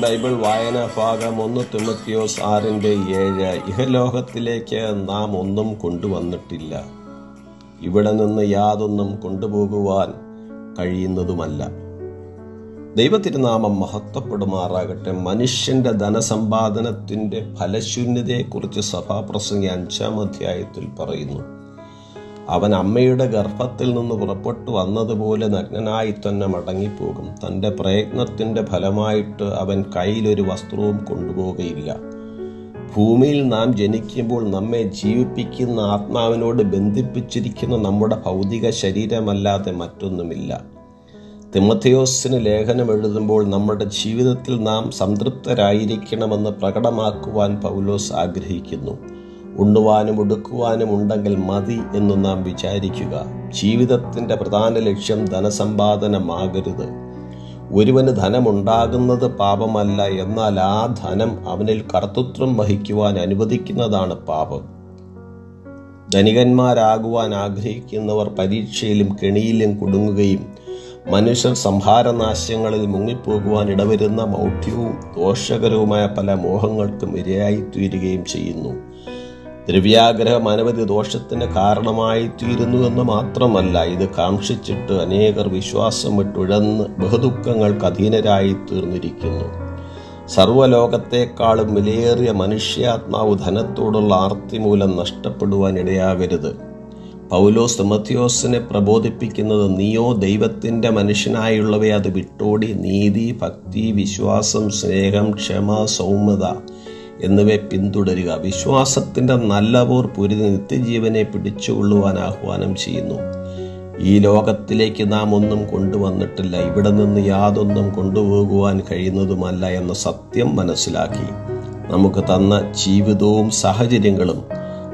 Bible വായന ഭാഗം ഒന്ന് തിമത്തിയോസ് ആറിന്റെ ഏഴ്. ഇഹലോകത്തിലേക്ക് നാം ഒന്നും കൊണ്ടുവന്നിട്ടില്ല. ഇവിടെ നിന്ന് യാതൊന്നും കൊണ്ടുപോകുവാൻ കഴിയുന്നതുമല്ല. ദൈവത്തിരുനാമം മഹത്വപ്പെടുമാറാകട്ടെ. മനുഷ്യന്റെ ധനസമ്പാദനത്തിന്റെ ഫലശൂന്യതയെക്കുറിച്ച് സഭാപ്രസംഗി അഞ്ചാം അധ്യായത്തിൽ പറയുന്നു. അവൻ അമ്മയുടെ ഗർഭത്തിൽ നിന്ന് പുറപ്പെട്ടു വന്നതുപോലെ നഗ്നനായി തന്നെ മടങ്ങിപ്പോകും. തന്റെ പ്രയത്നത്തിന്റെ ഫലമായിട്ട് അവൻ കയ്യിലൊരു വസ്ത്രവും കൊണ്ടുപോവുകയില്ല. ഭൂമിയിൽ നാം ജനിക്കുമ്പോൾ നമ്മെ ജീവിപ്പിക്കുന്ന ആത്മാവിനോട് ബന്ധിപ്പിച്ചിരിക്കുന്ന നമ്മുടെ ഭൗതിക ശരീരമല്ലാതെ മറ്റൊന്നുമില്ല. തിമത്തിയോസിന് ലേഖനം എഴുതുമ്പോൾ നമ്മുടെ ജീവിതത്തിൽ നാം സംതൃപ്തരായിരിക്കണമെന്ന് പ്രകടമാക്കുവാൻ പൗലോസ് ആഗ്രഹിക്കുന്നു. ഉണ്ണുവാനും ഉടുക്കുവാനും ഉണ്ടെങ്കിൽ മതി എന്ന് നാം വിചാരിക്കുക. ജീവിതത്തിന്റെ പ്രധാന ലക്ഷ്യം ധനസമ്പാദനമാകരുത്. ഒരുവന് ധനമുണ്ടാകുന്നത് പാപമല്ല എന്നാൽ ആ ധനം അവനിൽ കർത്തൃത്വം വഹിക്കുവാൻ അനുവദിക്കുന്നതാണ് പാപം. ധനികന്മാരാകുവാൻ ആഗ്രഹിക്കുന്നവർ പരീക്ഷയിലും കെണിയിലും കുടുങ്ങുകയും മനുഷ്യർ സംഹാരനാശങ്ങളിൽ മുങ്ങിപ്പോകുവാൻ ഇടവരുന്ന മൗഢ്യവും ദോഷകരവുമായ പല മോഹങ്ങൾക്കും ഇരയായിത്തീരുകയും ചെയ്യുന്നു. ദ്രവ്യാഗ്രഹം അനവധി ദോഷത്തിന് കാരണമായി തീരുന്നുവെന്ന് മാത്രമല്ല ഇത് കാക്ഷിച്ചിട്ട് അനേകർ വിശ്വാസം വിട്ടുഴന്ന് ബഹുദുഃഖങ്ങൾക്ക് അധീനരായി തീർന്നിരിക്കുന്നു സർവലോകത്തെക്കാളും വിലയേറിയ മനുഷ്യാത്മാവ് ധനത്തോടുള്ള ആർത്തി മൂലം നഷ്ടപ്പെടുവാൻ ഇടയാവരുത് പൗലോസ് തിമത്തിയോസിനെ പ്രബോധിപ്പിക്കുന്നത് നീയോ ദൈവത്തിന്റെ മനുഷ്യനായുള്ളവയെ അത് വിട്ടോടി നീതി ഭക്തി വിശ്വാസം സ്നേഹം ക്ഷമ സൗമ്യത എന്നിവയെ പിന്തുടരുക. വിശ്വാസത്തിന്റെ നല്ലപോർ പുരുതി നിത്യജീവനെ പിടിച്ചുകൊള്ളുവാൻ ആഹ്വാനം ചെയ്യുന്നു. ഈ ലോകത്തിലേക്ക് നാം ഒന്നും കൊണ്ടുവന്നിട്ടില്ല. ഇവിടെ നിന്ന് യാതൊന്നും കൊണ്ടുപോകുവാൻ കഴിയുന്നതുമല്ല എന്ന സത്യം മനസ്സിലാക്കി. നമുക്ക് തന്ന ജീവിതവും സാഹചര്യങ്ങളും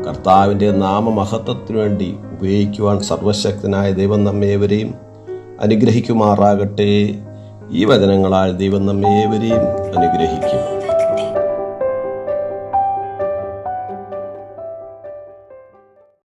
കർത്താവിന്റെ നാമമഹത്വത്തിനു വേണ്ടി ഉപയോഗിക്കുവാൻ സർവശക്തനായ ദൈവം നമ്മേവരെയും അനുഗ്രഹിക്കുമാറാകട്ടെ. ഈ വചനങ്ങളാൽ ദൈവം നമ്മേവരെയും അനുഗ്രഹിക്കും.